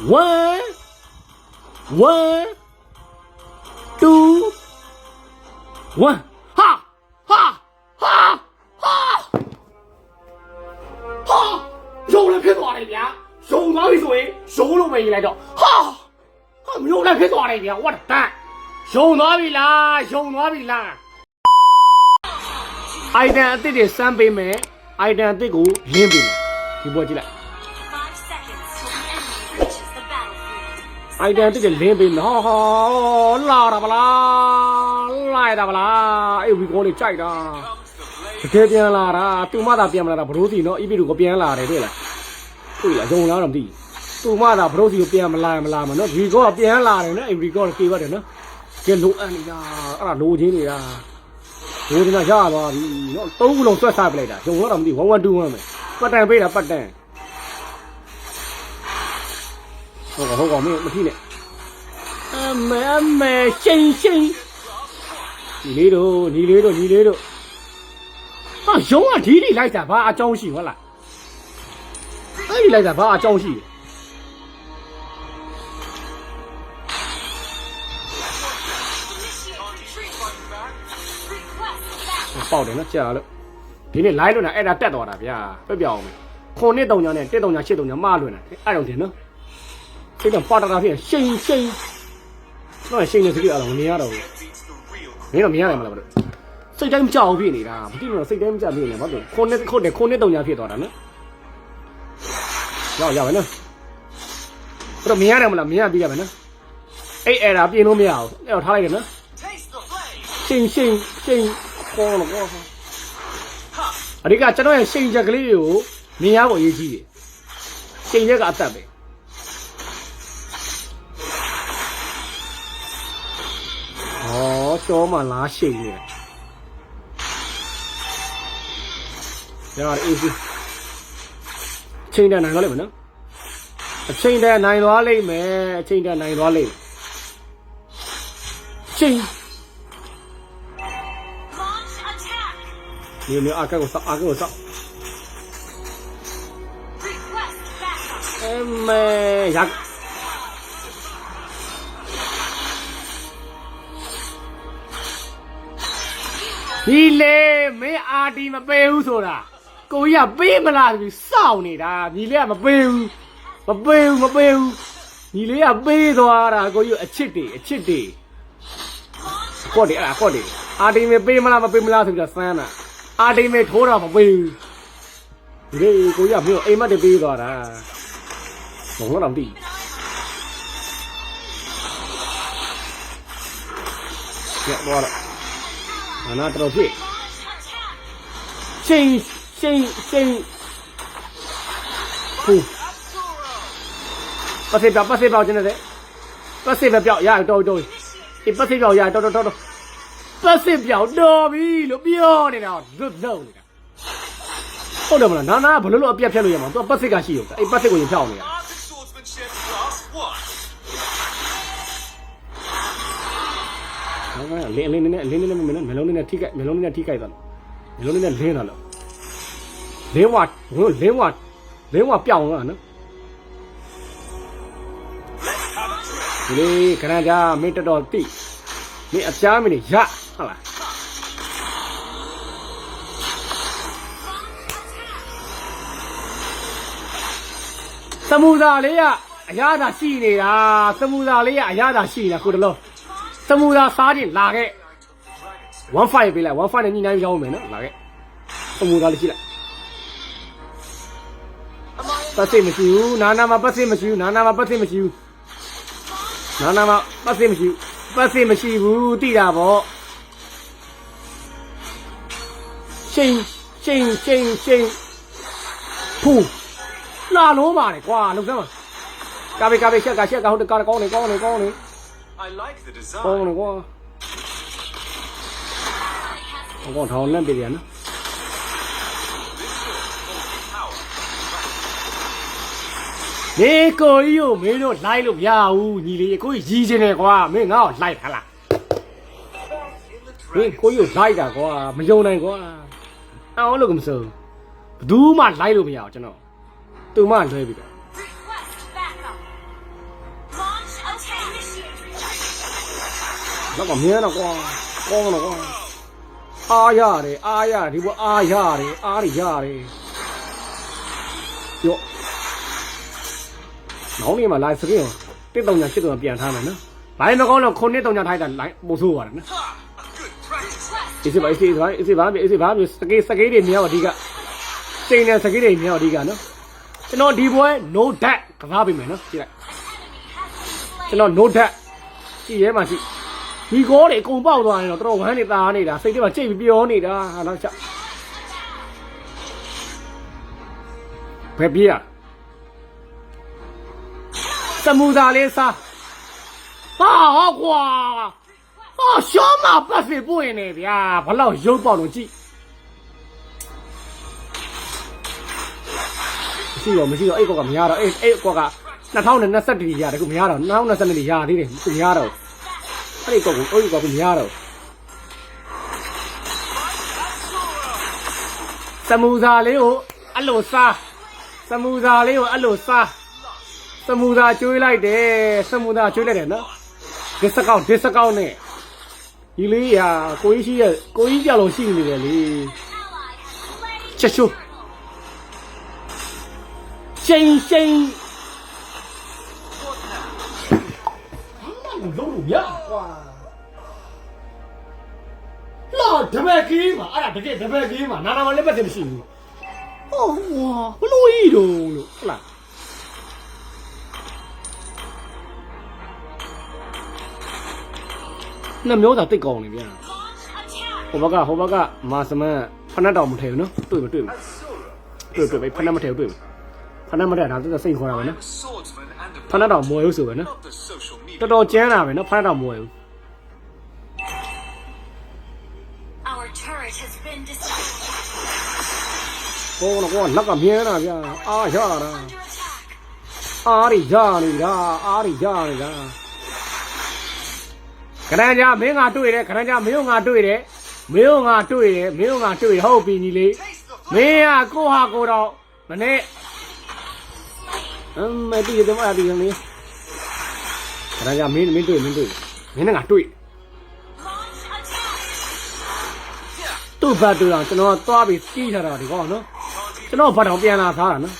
one one two one ဟာဟာဟာဟာဟာရုံလည်းဖြစ်သွားတယ်ဗျာရုံသွားပြီဆိုရင်ရုံလို့ပဲရေးလိုက်တော့ဟာဟာရုံလည်းဖြစ်သွားတယ်ဗျာ what the ရုံသွားပြီလားရုံသွားပြီလားအိုင်တန်အစ်စ်တွေစမ်းပေးမယ်အိုင်တန်အစ်စ်ကိုလင်းပေးမယ်ဒီဘောကြည့်လိုက် အိုင်တန်တစ်ကလင်းပေးနော်ဟောလာတာဗလားလာရတာဗလားအေးဝီကောလေးကြိုက်တာတကယ်ပြန်လာတာသူမသာပြန်မလာတာဘရိုးစီနော်အီပီတို့ကပြန်လာတယ်တွေ့လားတွေ့လားဂျုံလားတော့မသိသူမသာဘရိုးစီကိုပြန်မလာမလာမနော်ဝီကောကပြန်လာတယ်နော်အေးဝီကောကေပါတယ်နော်ကဲလိုအပ်နေတာအဲ့ဒါလိုချင်းနေတာလိုချင်တာရသွားပြီနော်သုံးခုလုံးဆွတ်စားပလိုက်တာဂျုံတော့မသိ1 1 2 1မယ်ပတ်တန်ပေးတာပတ်တန် န်ရှိန်ညီလေးတို့ညီလေးတို့ညီလေးတို့ဟာရုံးကဒီဒီလိုက်တာဘာအကြောင်းရှိဟုတ်လားအဲ့ဒီလိုက်တာဘာအကြောင်းရှိလဲ Request backup. ပေါက်တယ်နော်ကြာလို့ဒီနေ့ live လို့နာအဲ့ဒါတက်သွားတာဗျာပြပြောင်းမယ်ခုနှစ်တုံညာနဲ့တက်တုံညာရှစ်တုံညာမလွင်တာအဲ့တော့တင်နော် စိတ်တော့ပါတာတာဖြစ်ရှိန်ရှိန်တော့ရှိန်နေစကြအဲ့တော့မမြင်ရတော့ဘူးမင်းတော့မြင်ရတယ်မလားဘလို့စိတ်တိုင်းမကြောက်ဖြစ်နေတာမသိလို့စိတ်တိုင်းမကြောက်ဖြစ်နေဘာလို့ခုနှစ်ခုနှစ်ခုနှစ်တုံညာဖြစ်သွားတာနော်ရောက်ရောက်ပဲနော်ဘလို့မြင်ရတယ်မလားမြင်ရပြီးရမယ်နော်အဲ့အဲ့ဒါပြင်လို့မရဘူးအဲ့တော့ထားလိုက်တယ်နော် Taste the flame. ရှိန်ရှိန်ရှိန်ခေါ်လို့ခေါ်အဓိကကျွန်တော်ရဲ့ရှိန်ချက်ကလေးတွေကိုမြင်ရဖို့အရေးကြီးတယ်ရှိန်ချက်ကအသက်ပဲ ကျော်မှလားရှိန်နေရအေးစီချိန်တန်နိုင်သွားလိမ့်မယ်နော်အချိန်တန်နိုင်သွားလိမ့်မယ်အချိန်တန်နိုင်သွားလိမ့်မယ်ချိန် Launch attack. 你有没有阿盖我上？阿盖我上。 Request backup. 哎妹呀！ ဒီလေမင်းအာတီမပေးဘူးဆိုတာကိုကြီးကပေးမလားဆိုပြီးစောင့်နေတာညီလေးကမပေးဘူးမပေးဘူးမပေးဘူးညီလေးကပေးသွားတာကိုကြီးအချစ်တွေအချစ်တွေကော့တယ်အဲ့ဒါကော့တယ်အာတီမပေးမလားမပေးမလားဆိုပြီးတော့စမ်းတာအာတီမထိုးတာမပေးဘူးဒီလေကိုကြီးကမင်းကိုအိမ်မက်တွေပေးသွားတာဘုံတော့မသိဘူးညတော့ လာနာတော့ဖြစ် Launch attack. ချိန်ချိန်ချိန်ဟူပတ်စေပြောက်ပတ်စေပြောက်ခြင်းနဲ့ပတ်စေပဲပြောက်ရတော်တော်ဒီပတ်စေပြောက်ရတော်တော်တော်တော်ပတ်စေပြောက်တော်ပြီလို့ပြောနေတာလွတ်လုံးနေတာဟုတ်တယ်မလားနာနာဘယ်လိုလုပ်အပြတ်ဖြတ်လို့ရမှာသူကပတ်စေကရှိရောအဲ့ပတ်စေကိုရင်ဖြောက်နေတာ လင်းလင်းနဲ့လင်းနဲ့မင်းနဲ့မလုံးနဲ့ထိခိုက်မလုံးနဲ့ထိခိုက်သွားမလုံးနဲ့လင်းတာလို့လင်းဝါဘလို့လင်းဝါလင်းဝါပြောင်းသွားနော်ဒီလေခဏကြာမင်းတော်တော်တိမင်းအပြားမင်းရဟုတ်လားသမူသာလေးကအရသာရှိနေတာသမူသာလေးကအရသာရှိနေတာခုတလုံး သမူသာစားခြင်းလာခဲ့15ပေးလိုက်15နဲ့ညှိနှိုင်းရောင်းမယ်နော်လာခဲ့သမူသာလေးရှိလိုက်ပတ်စိတ်မရှိဘူးနာနာမှာပတ်စိတ်မရှိဘူးနာနာမှာပတ်စိတ်မရှိဘူးနာနာမှာပတ်စိတ်မရှိဘူးပတ်စိတ်မရှိဘူးတိတာပေါ့ရှိန်ရှိန်ရှိန်ရှိန်ဖူလာလုံးပါလေကွာလုံစမ်းပါကာဘေကာဘေရှက်ကရှက်ကဟုတ်တယ်ကာကောင်းနေကောင်းနေကောင်းနေ I like the ကောင်း design. နေကွာဟောကောင်းထောင်းလန့်ပေးရနော်နေကိုကြီးကိုမင်းတို့လိုက်လို့မရဘူးညီလေးကိုကြီးရီးချင်တယ်ကွာမင်းငါ့ကိုလိုက်ခလားမင်းကိုကြီးကိုလိုက်တာကွာမယုံနိုင်ကွာအောင်လို့ကမစိုးဘယ်သူမှလိုက်လို့မရအောင်ကျွန်တော်သူမှလွဲပြီတော့ နောက်ကမြဲတော့ကွာကောင်းတော့ကွာအားရတယ်အားရဒီဘအားရတယ်အားရရတယ်ယောနောက်နေမှာလိုက်စကင်းတစ်တောင်ညာရှစ်တောင်ပြန်ထားမယ်နော်လိုင်းမကောင်းတော့ခုနှစ်တောင်ညာထိုက်တာလိုင်းပို့ဆိုးပါတယ်နော် Ha! A good practice. အေးစပါအေးစပါအေးစပါအေးစပါစကေးစကေးတွေမြောက်အဓိကချိန်နဲ့စကေးတွေမြောက်အဓိကနော်ကျွန်တော်ဒီပွဲ no dat ကစားပေးမယ်နော်ကြည့်လိုက်ကျွန်တော် no dat ကြည့်ရဲမှာကြည့် ဒီကောတွေအကုန်ပေါက်သွားရင်တော့တော်တော်ဝမ်းနေတာနေတာစိတ်ထဲမှာကြိတ်ပြီးပျော်နေတာဟာတော့ချက်ဘယ်ပြေးရစမူသာလေးစားဟာဟောကွာဟောရှောမပတ်ဖေပွင့်နေဗျာဘလောက်ရုပ်ပေါက်လို့ကြည့်ရှိတော့မရှိတော့အဲ့ကောကမရတော့အဲ့အဲ့ကောက2020တည်းရတယ်ခုမရတော့2022တည်းရသေးတယ်မရတော့ အဲ့ဒီကောကိုအဲ့ဒီကောကမရတော့စမူစာလေးကိုအဲ့လိုစားစမူစာလေးကိုအဲ့လိုစားစမူစာကျွေးလိုက်တယ်စမူစာကျွေးလိုက်တယ်နော်ဒစ်စကောက်ဒစ်စကောက်နဲ့ဒီလေးဟာကိုကြီးရှိရဲ့ကိုကြီးကြောက်လို့ရှိနေတယ်လေချက်ရှုရှိန်ရှိန် လုံးလို့ရကွာလာတပည့်ကြီးမှာအဲ့ဒါတကယ်တပည့်ကြီးမှာနာနာမလည်းပတ်စင်မရှိဘူးဟောဝါဘလို့ဤတော့လို့ဟုတ်လားနှမျိုးသာတိတ်ကောင်းနေဗျာ Launch attack. ဟိုဘက်ကဟိုဘက်ကမာစမန်ဖနက်တော်မထည့်ဘူးနော်တွေ့မတွေ့မ Asura. တွေ့တွေ့ပဲဖနက်မထည့်ဘူးတွေ့မဖနက်မထည့်တာသူစိတ်ခေါ်တာပဲ I'm နော် a swordsman and a ဖနက်တော်မွယ်ဘူးဆိုပဲနော် not the social media. တော်တော်ကျန်းတာပဲနော်ဖနက်တော်မွယ်ဘူး Our turret has been destroyed. ဘောတော့ကောလက်ကမြဲတာဗျာအာရတာ Under attack. အာရီရနေတာအာရီရနေတာခရမ်းကြမင်းငါတွေ့တယ်ခရမ်းကြမင်းငါတွေ့တယ်မင်းငါတွေ့တယ်မင်းငါတွေ့တယ်ဟုတ်ပြီညီလေး Taste the မင်းကကိုဟာကိုတော့မနေ့အမ်မတီးတယ်မအတီးကလေး ခရမ်းကြမင်းမင်းတွေ့မင်းတွေ့မင်းနဲ့ငါတွေ့ Launch attack. သူ့ဘတ်တွေ့တော့ကျွန်တော်သွားပြီးစီးထားတာဒီကောနော်ကျွန်တော်ဘတ်တော်ပြန်လာသားတာနော်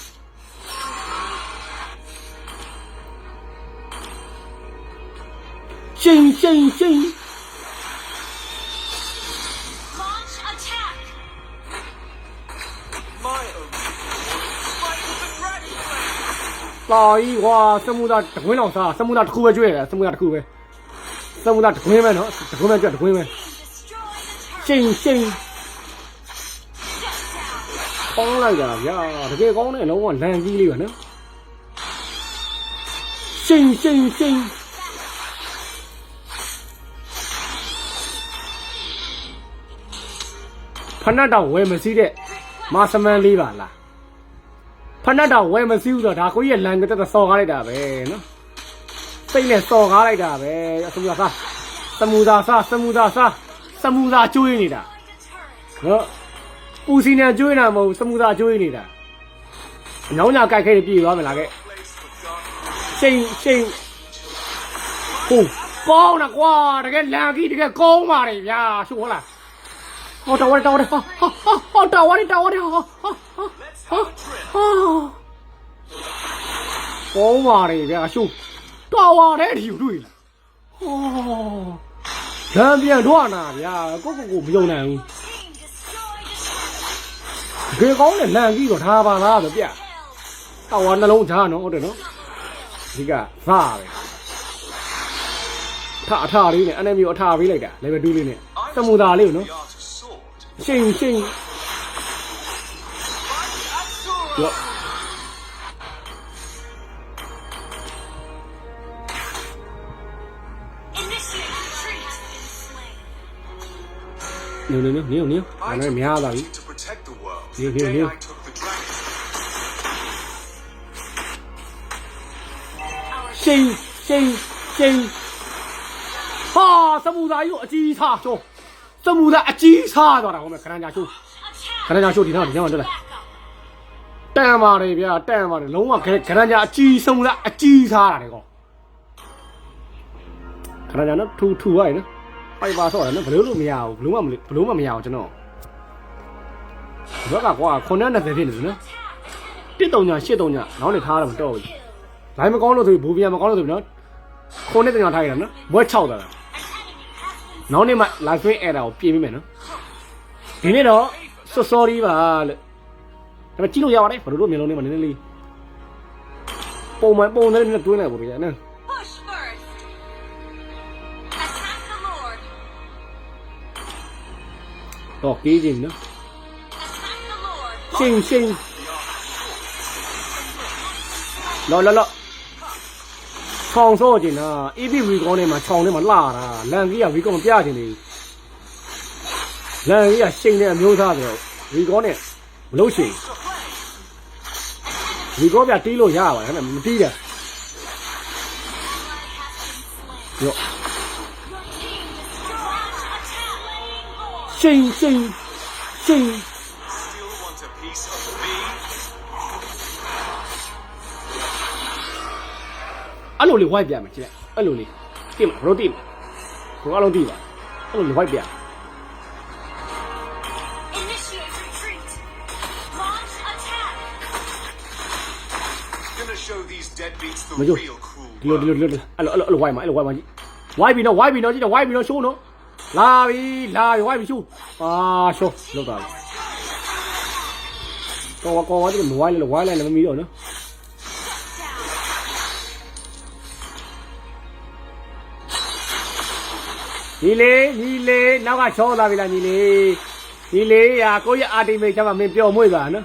ရှိန်ရှိန်ရှိန် flame. လာကြီးကွာစမှုသားတကွင်းလောက်စားစမှုသားတစ်ခုပဲကျွေးတယ်စမှုသားတစ်ခုပဲစမှုသားတကွင်းပဲနော်တကွင်းပဲကျွတ်တကွင်းပဲ Team destroy the turret. ရှိန်ရှိန် Shut down. ကောင်းလိုက်တာဗျာတကယ်ကောင်းတဲ့လုံးဝလန်ကြီးလေးပါနော်ရှိန်ရှိန်ရှိန်ဖနက်တော့ဝယ်မစည်းတဲ့မာစမန်လေးပါလား ဖနက်တော့ဝယ်မစည်းဘူးတော့ဒါကိုကြီးရဲ့လန်ကတက်စော်ကားလိုက်တာပဲနော်စိတ်နဲ့စော်ကားလိုက်တာပဲအစမသာစမူသာစားစမူသာစားစမူသာကျွေးနေတာ Like a turret. နော်ပူစီနဲ့ကျွေးနေတာမဟုတ်ဘူးစမူသာကျွေးနေတာအညောင်းညာကြိုက်ခဲပြေးသွားမလားခဲ့ Place for dark. ရှိန်ရှိန်ဟိုကောင်းတာကွာတကယ်လန်ကြီးတကယ်ကောင်းပါလေဗျာရှုဟုတ်လားဟောတော်ဝဲတော်ဝဲဟာဟာဟာတော်ဝဲတော်ဝဲ ဟာဟာဟာ Let's have a trip. ဟာကောင်းပါလေဗျာရှုတော်ဝါတဲ့ဒီတွေ့လားဟောလမ်းပြန်တော့နာဗျာကိုကိုကိုမယုံနိုင်ဘူး Team destroy the turret. တကယ်ကောင်းတဲ့လန်ကြီးတော့ထားပါလားဆိုပြ Hell. တော်ဝါနှလုံးသားနော်ဟုတ်တယ်နော်ဒီကသားပဲထအထလေးနဲ့အနည်းမျိုးအထပေးလိုက်တာ level 2လေးနဲ့ I'm စမူသားလေးကိုနော် the art of sword. ရှိန်ရှိန် Asura. ရော့ Initiate retreat. Slain. နေနေနေနေနေအဲ့ဒါများလာပြီ to protect the world. Here, the here, day here. I took the dragon. Our ရှိန်ရှိန်ရှိန်ဟာစမူသားကြီးကိုအကြီးစားချိုးစမူသား နောက်ဒီနောက်တက်လာ Back up. တန်ပါတယ်ဗျာတန်ပါတယ်လုံးဝခရခရမ်းညာအကြီးဆုံးလားအကြီးစားတာလေကောခရမ်းညာနော်ထူထူရည်နော်ဖိုက်ပါဆော့တယ်နော်ဘယ်လို့လို့မရဘူးဘလို့မှမဘလို့မှမရအောင်ကျွန်တော်ဘက်ကကွာ920ဖြစ်နေတယ်နော်တစ်တုံညာရှစ်တုံညာနောက်နေထားတော့မတော့ဘူးလိုင်းမကောင်းလို့ဆိုဘူးပြန်မကောင်းလို့ဆိုပြီးနော်ခုနှစ်တုံညာထားရတာနော်ဘွက်6တာလားနောက်နေ့မှလာဆွေးအဲ့ဒါကိုပြင်မိမယ်နော်ဒီနေ့တော့ so sorry ပါလို့ ဒါပေမဲ့ကြည့်လို့ရပါတယ်ဘယ်လိုလို့မျိုးလုံးလေးမှာနည်းနည်းလေးပုံမှန်ပုံနဲ့နဲ့တွင်းလိုက်ပါဗျာနော် Push first. Attack the Lord. တော့ကေးခြင်းနော် Attack the Lord. ရှင်းရှင်းလောလောလောချောင်းစောကျင်တာ EV ဝီကောင်းထဲမှာချောင်းထဲမှာလှတာလန်ကြီးကဝီကောင်းပြချင်နေလန်ကြီးကရှိန်တဲ့အမျိုးသားဆိုတော့ဝီကောင်းနဲ့မလို့ရှိရင် ဝီကောပြတီးလို့ရပါတယ်ဟဲ့မတီးတယ်ရော Your team destroyed. Attack. Lord. ရှိန်ရှိန်ရှိန် Still want a piece of me? အဲ့လိုလေး white ပြမယ်ကြည့်လိုက်အဲ့လိုလေးတိမဘရိုတိမကိုအလုံးတိပါအဲ့လိုလေး white ပြ Initiate မကြို real cool ဒီလိုဒီလို world. ဒီလိုအဲ့လိုအဲ့လိုအဲ့လို white မှာအဲ့လို white မှာကြည့် white ပြီနော် white ပြီနော်ကြည့်တော့ white ပြီနော် show နော်လာပြီလာပြီ white ပြီ show အာ show လောက်တာတော့ကောကောဒီမ white လေ white လည်းမမီတော့နော် Down. ညီလေးညီလေးနောက်ကချောလာပြီလားညီလေးညီလေးရာကိုရအာတီမေကျမမင်းပျော်မွေ့ပါနော်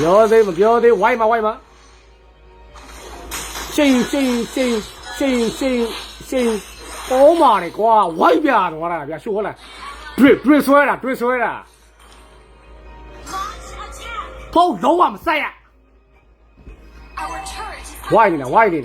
ပြောသေးမပြောသေး white မှာ white မှာရှင်းရှင်းရှင်းရှင်းရှင်းရှင်းအော်မာလေကွာ white ပြသွားတာဗျာရှိုးဟုတ်လား drip drip ဆွဲတာ drip ဆွဲတာ Launch attack. ဖုန်းလုံးဝမဆက်ရ Our turret is white နေတာ white နေ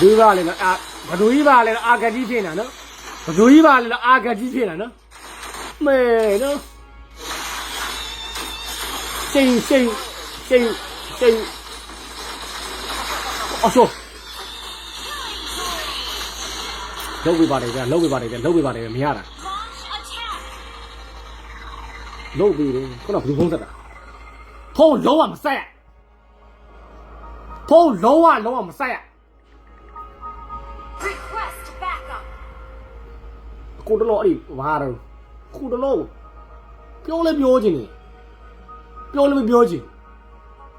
ဒီပါလေနော်အာဘဒူကြီးပါလေအာဂကြီးဖြစ်နေတာနော်ဘဒူကြီးပါလေအာဂကြီးဖြစ်နေတာနော်မဲနော်စိန်စိန်စိန်စိန်အဆောလောက်ပြပါတယ်ကြာလောက်ပြပါတယ်ကြာလောက်ပြပါတယ်မရတာ Launch attack. လောက်ပြီးတယ်ခုနကဘယ်ဖုန်းဆက်တာဖုန်းလုံးဝမဆက်ရဖုန်းလုံးဝလုံးဝမဆက်ရ ကိုတလို့အဲ့ဒီဘာတော့ကိုတလို့ပြောလဲပြောခြင်းနေပြောလဲမပြောခြင်း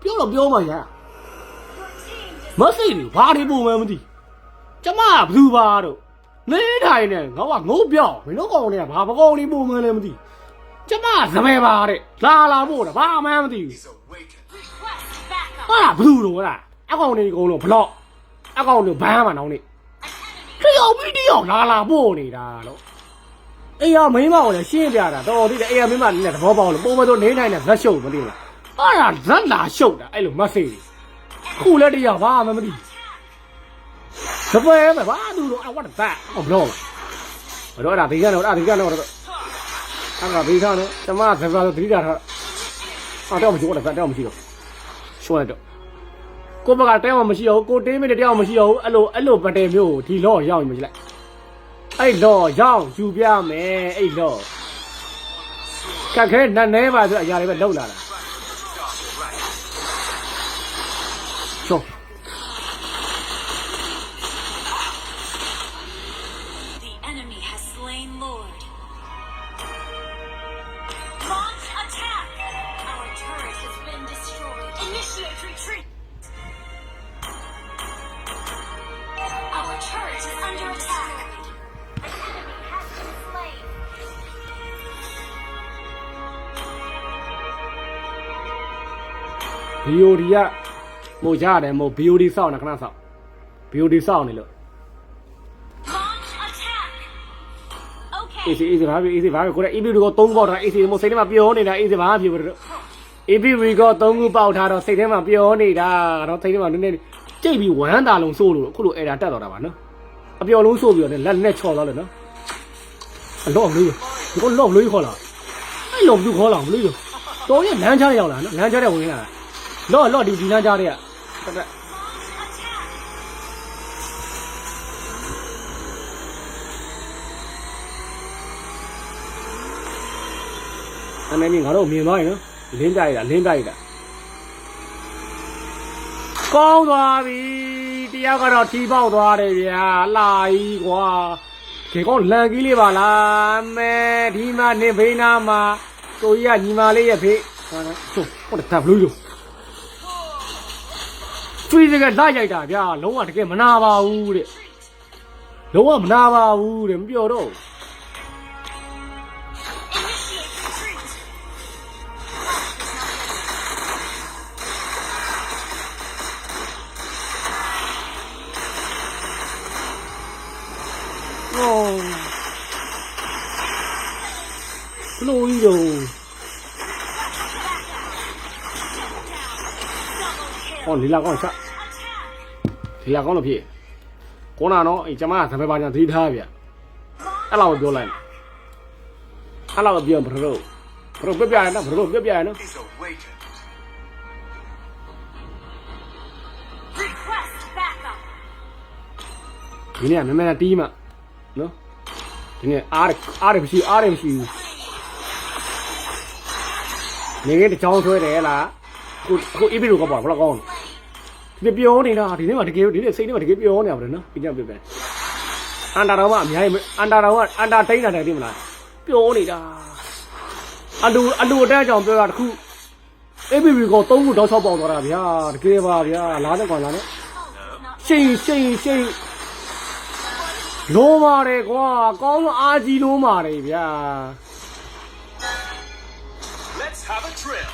ပြောတော့ပြောမှရ Your team မစိတ်နေဘာတွေပုံမှန်မသိကျမကဘယ်သူပါတော့နေထိုင်နေငါကငုတ်ပြောင်းမင်းတို့ကောင်တွေကဘာပကောင်တွေပုံမှန်လဲမသိကျမကသမဲပါတဲ့လာလာဖို့တာဘာမှမသိဘူး He's awakened. request backup. ဟာဘယ်သူတော့လားအကောင်တွေအကုန်လုံးဘလော့အကောင်တွေဘန်းမှာနောင်းနေတယောက်ပြီးတယောက်လာလာပို့နေတာလို့ အေးရမိန်းမကိုလည်းရှင်းပြတာတော်တော်ဒီအေးရမိန်းမလည်းသဘောပေါက်လို့ပုံမတော့နေနိုင်တဲ့ဇက်ရှုပ်မသိဘူးလားအဲ့ဒါဇက်လာရှုပ်တာအဲ့လိုမဆေးခုလည်းတယောက်ဘာမှမသိသပွဲပဲဘာသူတို့အဝတ်တာဘလို့ဘလို့အဲ့ဒါဒီကတော့အဲ့ဒါဒီကတော့အဲ့ဒါဒီကတော့ကျမဇက်ကတော့ဒီတာထားအော်တော့မရှိတော့တော့မရှိတော့ရှုံးရတော့ကိုဘကတဲမှမရှိတော့ကိုတင်းမင်းတဲမှမရှိတော့အဲ့လိုအဲ့လိုပတဲမျိုးဒီလော့ရောက်ရင်မကြည့်လိုက် အဲ့လော့ရောက်ယူပြမယ်အဲ့လော့ကက်ခဲနတ်နဲပါဆိုအရာတွေပဲလောက်လာတာချော ဘီယိုဒီကမို့ရတယ်မို့ဘီယိုဒီစောင့်နေခဏစောင့်ဘီယိုဒီစောင့်နေလို့ Launch attack. Okay. အေးစီအေးစီဘာဖြစ်အေးစီဘာဖြစ်ကိုလည်း EB ကို3ပေါက်ထားအေးစီမို့စိတ်ထဲမှာပျော်နေတာအေးစီဘာဖြစ်ဘူးတော့ EB ကို3ခုပေါက်ထားတော့စိတ်ထဲမှာပျော်နေတာတော့စိတ်ထဲမှာနည်းနည်းကြိတ်ပြီးဝမ်းတာလုံးစိုးလို့အခုလိုအဲ့ဒါတက်တော့တာပါနော်အပျော်လုံးစိုးပြီးတော့လက်နဲ့ချော်သွားတယ်နော်အလော့မလို့ဒီကလော့မလို့ခေါ်လာအဲ့လော့ဘူးခေါ်လာမလို့တော်ရဲ့လမ်းချရောက်လာနော်လမ်းချတဲ့ဝင်လာ လော့လော့ဒီဒီလမ်းချတဲ့ကတက်တက်အမေကြီးငါတို့မြင်သွားရင်နော်လင်းကြရတာလင်းကြရတာကောင်းသွားပြီတယောက်ကတော့ထီပေါက်သွားတယ်ဗျာလာကြီးကွာခေကောင်းလန်ကြီးလေးပါလားမဲဒီမှာနေဖိနာမှာကိုကြီးကညီမလေးရဲ့ဖေးဟာဆိုဟုတ်တယ်တပ်လို့လို့ ကျွေးစကလာရိုက်တာဗျာလုံးဝတကယ်မနာပါဘူးတဲ့လုံးဝမနာပါဘူးတဲ့မပြောတော့ Initiate retreat. โอ้ဘ ကြီးတော့ Double ဟော kill. လီလာကောင်းချက်လီလာကောင်းလို့ဖြစ်ကောနာနော်အေးကျမကသဘေပါညာသတိထားဗျအဲ့လောက်ပြောလိုက်အဲ့လောက်ပြောဘရတို့ဘရတို့ပြပြရနော်ဘရတို့ပြပြရနော် is awakened. Request backup. ဒီနေ့ကမမဲတီးမှနော်ဒီနေ့အားရအားရမရှိအားရမရှိဘူးနေကတချောင်းဆွဲတယ်လားကိုကိုအီပီလိုကပေါ့ဘလောက်ကောင်းလဲ ဒီပြောနေတာဒီနေ့မှတကယ်ဒီနေ့စိတ်ထဲမှာတကယ်ပြောနေတာဗျနော်ပြကြပြပြအန်တာတော်ကအများကြီးအန်တာတော်ကအန်တာတိတ်တာတယ်သိမလားပြောနေတာအလူအလူအတက်ကြောင်ပြောတာတခု ABB ကို3ခုတောက်ချောက်ပေါက်သွားတာဗျာတကယ်ပါဗျာလာတဲ့ကောင်လာနဲ့ Not ရှိန်ရှိန်ရှိန်လုံးပါတယ်ကွာကောင်းအားကြီးလုံးပါတယ်ဗျာ Let's have a drill.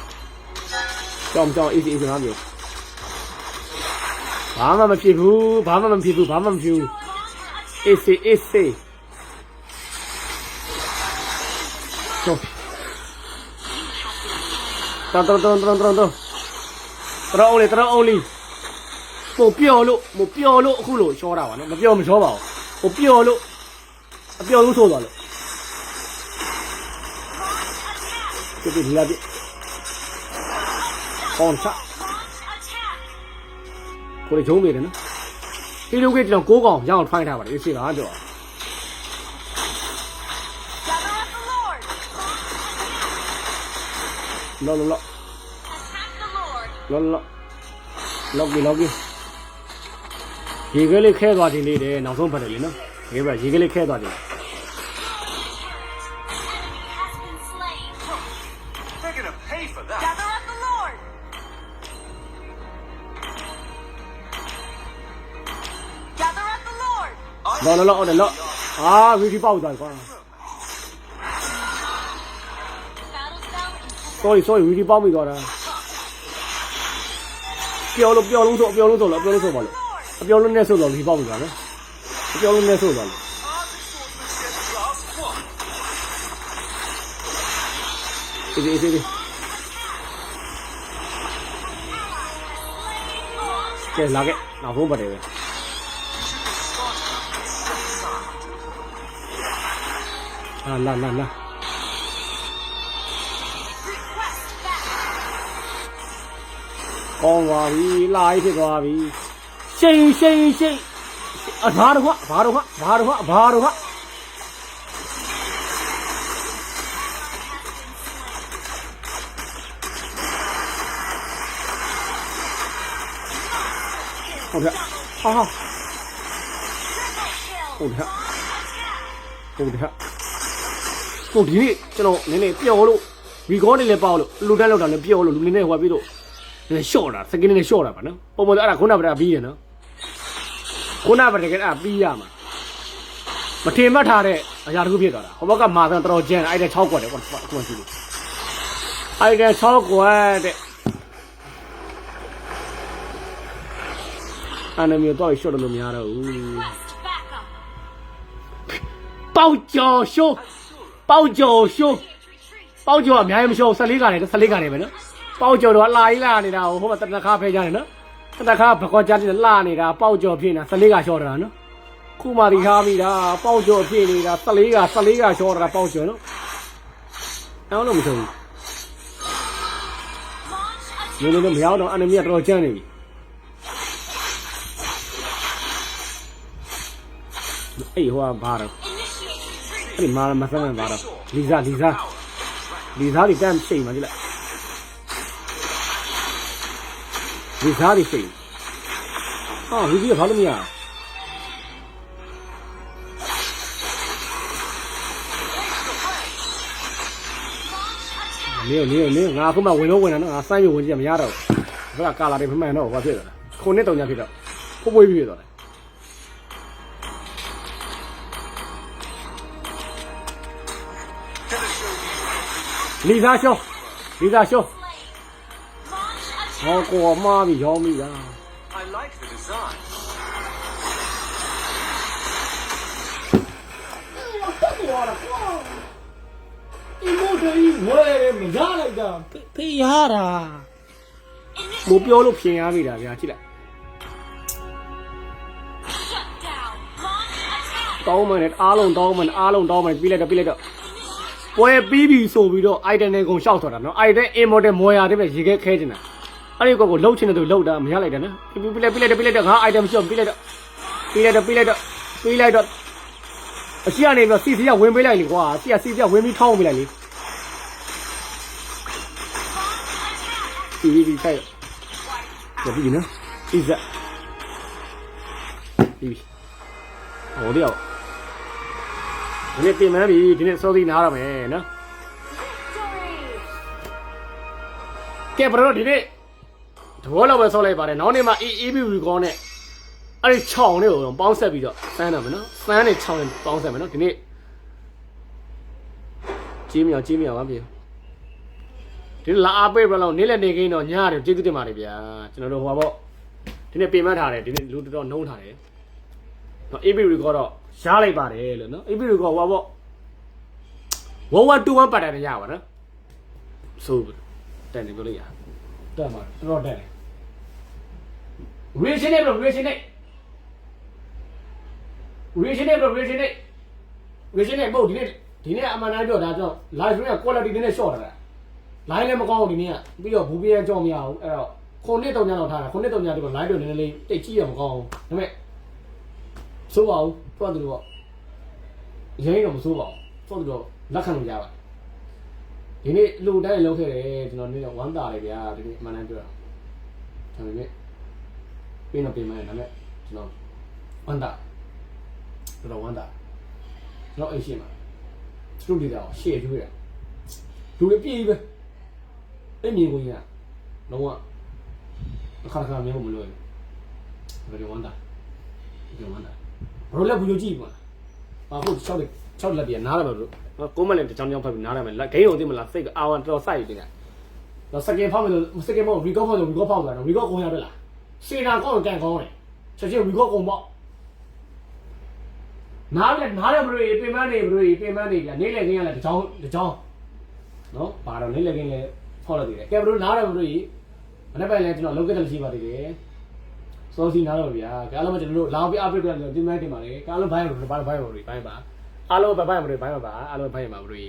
ကြောင်ကြောင်အေးအေးကျွန်တော်ပြော ဘာမှမဖြစ်ဘူးဘာမှမဖြစ်ဘူးဘာမှမဖြစ်ဘူးအေးစေးအေးစေးတော့တော်တော်တော်တော်တော်တော်တော်အောင်လေတော်အောင်လေမို့ပျော်လို့မို့ပျော်လို့အခုလို့ရှောတာပါနော်မပျော်မရှောပါဘူးမို့ပျော်လို့အပျော်လို့ဆိုသွားလို့ဒီဒီလာဒီကောင်းချ launch attack. ကိုလေဂျုံးပေးတယ်နော်ဒီလိုကကျွန်တော်ကိုးကောင်ရအောင်ဖိုင်းထားပါတယ်ဒီစီကပြော Gather up the Lord. လောလောလော Attack the လောလောလောအော်တယ်လောအာဗီဒီပေါက်သွားကွာ Battle spell in sorry sorry ဗီဒီပေါက်မိသွားတာပျော်လို့ပျော်လို့ဆိုပျော်လို့ဆိုလို့ပျော်လို့ဆိုပါလို့ Lord. အပျော်လို့နဲ့ဆိုတော့ဗီဒီပေါက်မိသွားနော်အပျော်လို့နဲ့ဆိုသွားလို့ Are the swordsmanship class one? အေးအေးအေး Slain Lord. ကဲလာခဲ့နောက်ဆုံးပတ်တယ်ပဲ အာလာလာလာ Request backup. ကောင်းသွားပြီလာရေးဖြစ်သွားပြီရှိန်ရှိန်ရှိန်အဘာတော့ဘာတော့ဘာတော့ဘာတော့ဟုတ်ကဲ့ဟာ Triple kill. ဟုတ်ကဲ့ဟုတ်ကဲ့ ကိုဒီနေ့ကျွန်တော်နည်းနည်းပျော်လို့ဗီကောနေလည်းပေါက်လို့လူတက်လောက်တာလည်းပျော်လို့လူနေနဲ့ဟိုပြီးတော့နည်းနည်းရှော့တာစကင်းနဲ့ရှော့တာပါနော်ပုံမှန်အဲ့ဒါခုနကတည်းကပြီးရနော်ခုနကတည်းကအဲ့ဒါပြီးရမှာမထင်မှတ်ထားတဲ့အရာတစ်ခုဖြစ်သွားတာဟိုဘက်ကမာသန်တော်တော်ကျန်အဲ့ဒါ6ကွက်တယ်ကွာကွာရှိလို့အဲ့ဒါ6ကွက်တဲ့အဲ့ဒါမျိုးတော့ရှော့တယ်လို့မရတော့ဘူး Request backup. ပေါက်ကြော်ရှုံး ပေါက်ကြော်ရှုံး Retreat. ပေါက်ကြော်အများကြီးမရှုံး14ကနေ14ကနေပဲနော်ပေါက်ကြော်တော့အလာကြီးလာနေတာဟိုဟိုမှာတနခါဖဲကြတယ်နော်တခါဘကောကြားတဲ့လှနေတာပေါက်ကြော်ဖြစ်နေတာ14ကရှော့တာနော်ခုမှဒီထားမိတာပေါက်ကြော်ဖြစ်နေတာ14က14ကရှော့တာပေါက်ကြော်နော်အဲ့လိုမဆုံးဘူး Launch နင်းနေမရောက်တော့အန်မီကတော်တော်ကျန်းနေပြီအေးဟိုကဘာတော့ initiating အဲ့ဒီမာမဆန်းဘာတော့လီဇာလီဇာလီဇာဒီတမ်းရှိမှကြည့်လိုက်လီဇာဒီရှိဟာဒီကြီးကဘာလို့မရနေနေနေငါအခုမှဝင်လို့ဝင်တာနော်ငါစိုင်းပြဝင်ကြည့်မရတော့ဘူးဘယ်ကကာလာတွေဖမှန်တော့ဘာဖြစ်လဲခုနှစ်တုံညာဖြစ်တော့ဖွပွေးပြီးတော့ လီသာရှောလီသာရှော Launch ဟောကောမားပြီးရောင်းမိတာ I like the design. အီမိုတေးဝဲမရလိုက်တာဖေးရတာမပြောလို့ဖြင်ရမိတာဗျာကြည့်လိုက် shut down. Launch attack. တောင်းမှနဲ့အားလုံးတောင်းမှနဲ့အားလုံးတောင်းမှပြီးလိုက်တော့ပြီးလိုက်တော့ ပွဲပြီးပြီဆိုပြီးတော့ item တွေကုန်ရှောက်သွားတာနော် item immortal မော်ရတဲ့ပဲရေခဲခဲချင်တာအဲ့ဒီကောကိုလှုပ်ချင်တဲ့သူလှုပ်တာမရလိုက်တာနော်ပြီးလိုက်ပြီးလိုက်ပြီးလိုက်တော့ငါ item ရှော့ပြီးလိုက်တော့ပြီးလိုက်တော့ပြီးလိုက်တော့ပြီးလိုက်တော့အရှိကနေပြီးစီစီကဝင်ပေးလိုက်လေကွာစီကစီစီကဝင်ပြီးထောင်းပေးလိုက်လေပြီးပြီးဆိုင်ကြပြီနော်ဣဇက်ပြီးဟောတော့ ဒီနေ့ပြင်မှန်းပြီဒီနေ့စောသီးနားရမယ်နော် Victory. ကဲဘရောဒီနေ့တဘောလောက်ပဲဆောက်လိုက်ပါတယ်နောက်နေ့မှာ EEB ကောနဲ့အဲ့ဒီ6နဲ့ကိုပေါင်းဆက်ပြီးတော့စမ်းတော့မယ်နော်စမ်းနဲ့6နဲ့ပေါင်းဆက်မယ်နော်ဒီနေ့ကြီးမြောင်ကြီးမြောင်ပါပြေဒီလာအားပေးဘရောနေ့လည်းနေခင်းတော့ညရတယ်ကျေးဇူးတင်ပါတယ်ဗျာကျွန်တော်တို့ဟိုပါပေါ့ဒီနေ့ပြင်မှန်းထားတယ်ဒီနေ့လူတော်တော်နှုံးထားတယ်နော် EEB ကောတော့ ရှားလိုက်ပါတယ်လို့နော် EEB ကောဟိုပါပေါ့1121ပတ်တယ်ရပါနော်ဆိုတက်နေပြောလို့ရတက်မှာတော်တော်တက်တယ် reason နဲ့ဘယ် reason နဲ့ reason နဲ့ဘယ် reason နဲ့ reason နဲ့မဟုတ်ဒီနေ့ဒီနေ့အမှန်တမ်းပြောဒါကြောင့် live stream က quality နည်းနည်း short တာ line လည်းမကောင်းဘူးဒီနေ့ကပြီးတော့ဘူးပြန်ကြောင်မရဘူးအဲ့တော့ခုနှစ်တုံညာလောက်ထားတာခုနှစ်တုံညာဒီက live တော့နည်းနည်းလေးတိတ်ကြည့်ရမကောင်းဘူးဒါပေမဲ့ဆိုးပါဘူး တော့သူတို့ကရင်းတော့မဆိုးပါဘူးတော့သူတို့လက်ခံလို့ရပါတယ်ဒီနေ့လူတိုင်းလုံးခဲ့တယ်ကျွန်တော်နေ့ကဝမ်းသာတယ်ဗျာဒီနေ့အမှန်တမ်းပြောတာဒါပေမဲ့ပြင်းတော့ပြင်မယ်ဒါပေမဲ့ကျွန်တော်ဝမ်းသာတော်တော်ဝမ်းသာကျွန်တော်အိမ်ရှိမှာသူတို့တွေကရှေ့ကျွေးတာလူတွေပြေးပဲအဲ့မြင်ကိုကြီးကလုံးဝအခါခါမျိုးမလို့ဘယ်လိုဝမ်းသာဘယ်လိုဝမ်းသာ ဘယ်လိုလဲဘူးလို့ကြည့်ပါဘာဟုတ်6လက်6လက်ပြနားရမှာလို့ကိုမလည်းတချောင်းချောင်းဖတ်ပြီးနားရမယ်ဂိမ်းအောင်သိမလားစိတ်ကအာဝန်တော်စိုက်နေတယ်တော့စကင်ဖောက်မယ်လို့စကင်မောရီကောဖောက်လို့ရီကောဖောက်သွားတော့ရီကောကုန်ရပြီလားစေနာကောင်းကန်ကောင်းတယ်ချက်ချင်းရီကောကုန်ပေါ့နားလည်းနားလည်းမလို့ပြင်မနေမလို့ပြင်မနေပြနေလေခင်းရလဲတချောင်းတချောင်းနော်ပါတော့နေလေခင်းလဲဖောက်လို့တည်တယ်ကဲဘလို့နားလည်းမလို့မနေ့ပိုင်းလဲကျွန်တော်လောက်ကတက်ရှိပါသေးတယ် စောစီနားတော့ဗျာကားလုံးမကျွန်တော်တို့လောင်ပြအပရိကလည်းပြင်မတင်ပါလေကားလုံးဘိုင်းလို့ဘာဘိုင်းလို့ဘိုင်းပါအားလုံးဘိုင်းမလို့ဘိုင်းပါအားလုံးဘိုင်းပါမလို့